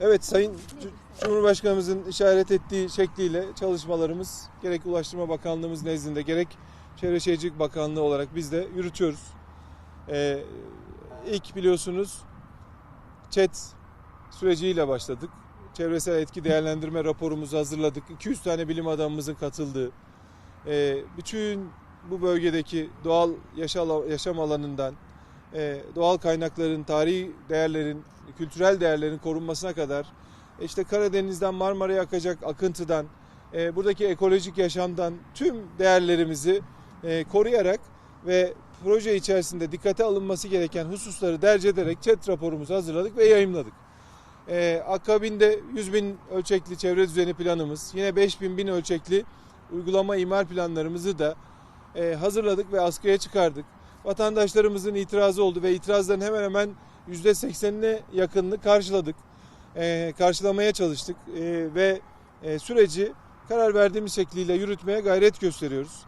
Evet Sayın Cumhurbaşkanımızın işaret ettiği şekliyle çalışmalarımız gerek Ulaştırma Bakanlığımız nezdinde gerek Çevre Şehircilik Bakanlığı olarak biz de yürütüyoruz. Ee, ilk biliyorsunuz ÇED süreciyle başladık. Çevresel etki değerlendirme raporumuzu hazırladık. 200 tane bilim adamımızın katıldığı, e, bütün bu bölgedeki doğal yaşa- yaşam alanından, doğal kaynakların, tarihi değerlerin, kültürel değerlerin korunmasına kadar, e, işte Karadeniz'den Marmara'ya akacak akıntıdan, e, buradaki ekolojik yaşamdan tüm değerlerimizi e, koruyarak ve proje içerisinde dikkate alınması gereken hususları derc ederek ÇED raporumuzu hazırladık ve yayımladık. Ee, akabinde 100 bin ölçekli çevre düzeni planımız, yine 5000 bin ölçekli uygulama imar planlarımızı da e, hazırladık ve askıya çıkardık. Vatandaşlarımızın itirazı oldu ve itirazların hemen hemen %80'ine yakınını karşıladık. E, karşılamaya çalıştık e, ve e, süreci karar verdiğimiz şekliyle yürütmeye gayret gösteriyoruz.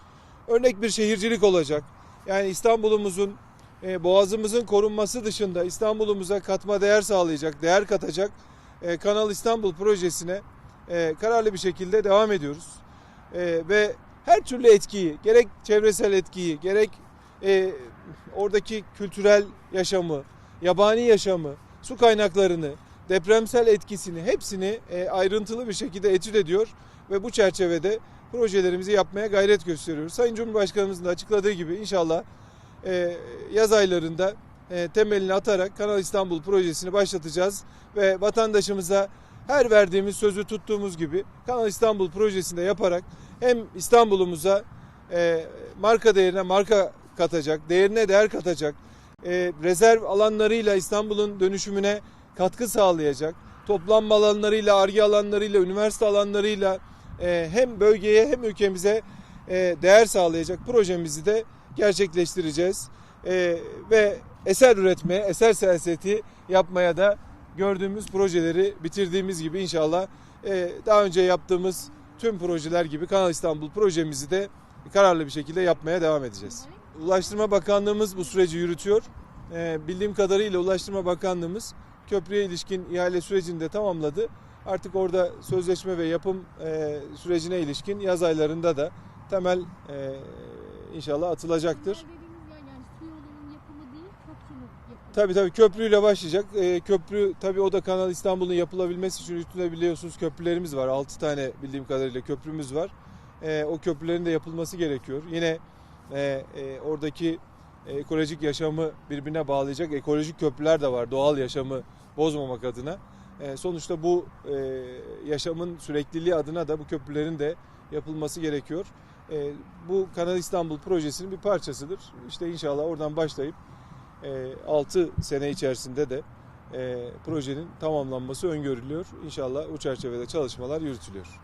Örnek bir şehircilik olacak. Yani İstanbul'umuzun e, boğazımızın korunması dışında İstanbul'umuza katma değer sağlayacak, değer katacak e, Kanal İstanbul projesine e, kararlı bir şekilde devam ediyoruz. E, ve her türlü etkiyi, gerek çevresel etkiyi, gerek e, oradaki kültürel yaşamı, yabani yaşamı, su kaynaklarını, depremsel etkisini hepsini e, ayrıntılı bir şekilde etüt ediyor ve bu çerçevede projelerimizi yapmaya gayret gösteriyoruz. Sayın Cumhurbaşkanımızın da açıkladığı gibi inşallah e, yaz aylarında e, temelini atarak Kanal İstanbul projesini başlatacağız ve vatandaşımıza her verdiğimiz sözü tuttuğumuz gibi Kanal İstanbul projesinde yaparak hem İstanbul'umuza e, marka değerine marka katacak, değerine değer katacak, e, rezerv alanlarıyla İstanbul'un dönüşümüne katkı sağlayacak, toplanma alanlarıyla, arge alanlarıyla, üniversite alanlarıyla e, hem bölgeye hem ülkemize e, değer sağlayacak projemizi de gerçekleştireceğiz. E, ve eser üretmeye, eser siyaseti yapmaya da gördüğümüz projeleri bitirdiğimiz gibi inşallah e, daha önce yaptığımız tüm projeler gibi Kanal İstanbul projemizi de kararlı bir şekilde yapmaya devam edeceğiz. Ulaştırma Bakanlığımız bu süreci yürütüyor. E, bildiğim kadarıyla Ulaştırma Bakanlığımız köprüye ilişkin ihale sürecini de tamamladı. Artık orada sözleşme ve yapım e, sürecine ilişkin yaz aylarında da temel e, inşallah atılacaktır. Tabii tabii köprüyle başlayacak. E, köprü tabii o da Kanal İstanbul'un yapılabilmesi için üstünde biliyorsunuz köprülerimiz var. 6 tane bildiğim kadarıyla köprümüz var. E, o köprülerin de yapılması gerekiyor. Yine e, e, oradaki ekolojik yaşamı birbirine bağlayacak ekolojik köprüler de var. Doğal yaşamı bozmamak adına. E, sonuçta bu e, yaşamın sürekliliği adına da bu köprülerin de yapılması gerekiyor. E, bu Kanal İstanbul projesinin bir parçasıdır. İşte inşallah oradan başlayıp 6 sene içerisinde de e, projenin tamamlanması öngörülüyor. İnşallah o çerçevede çalışmalar yürütülüyor.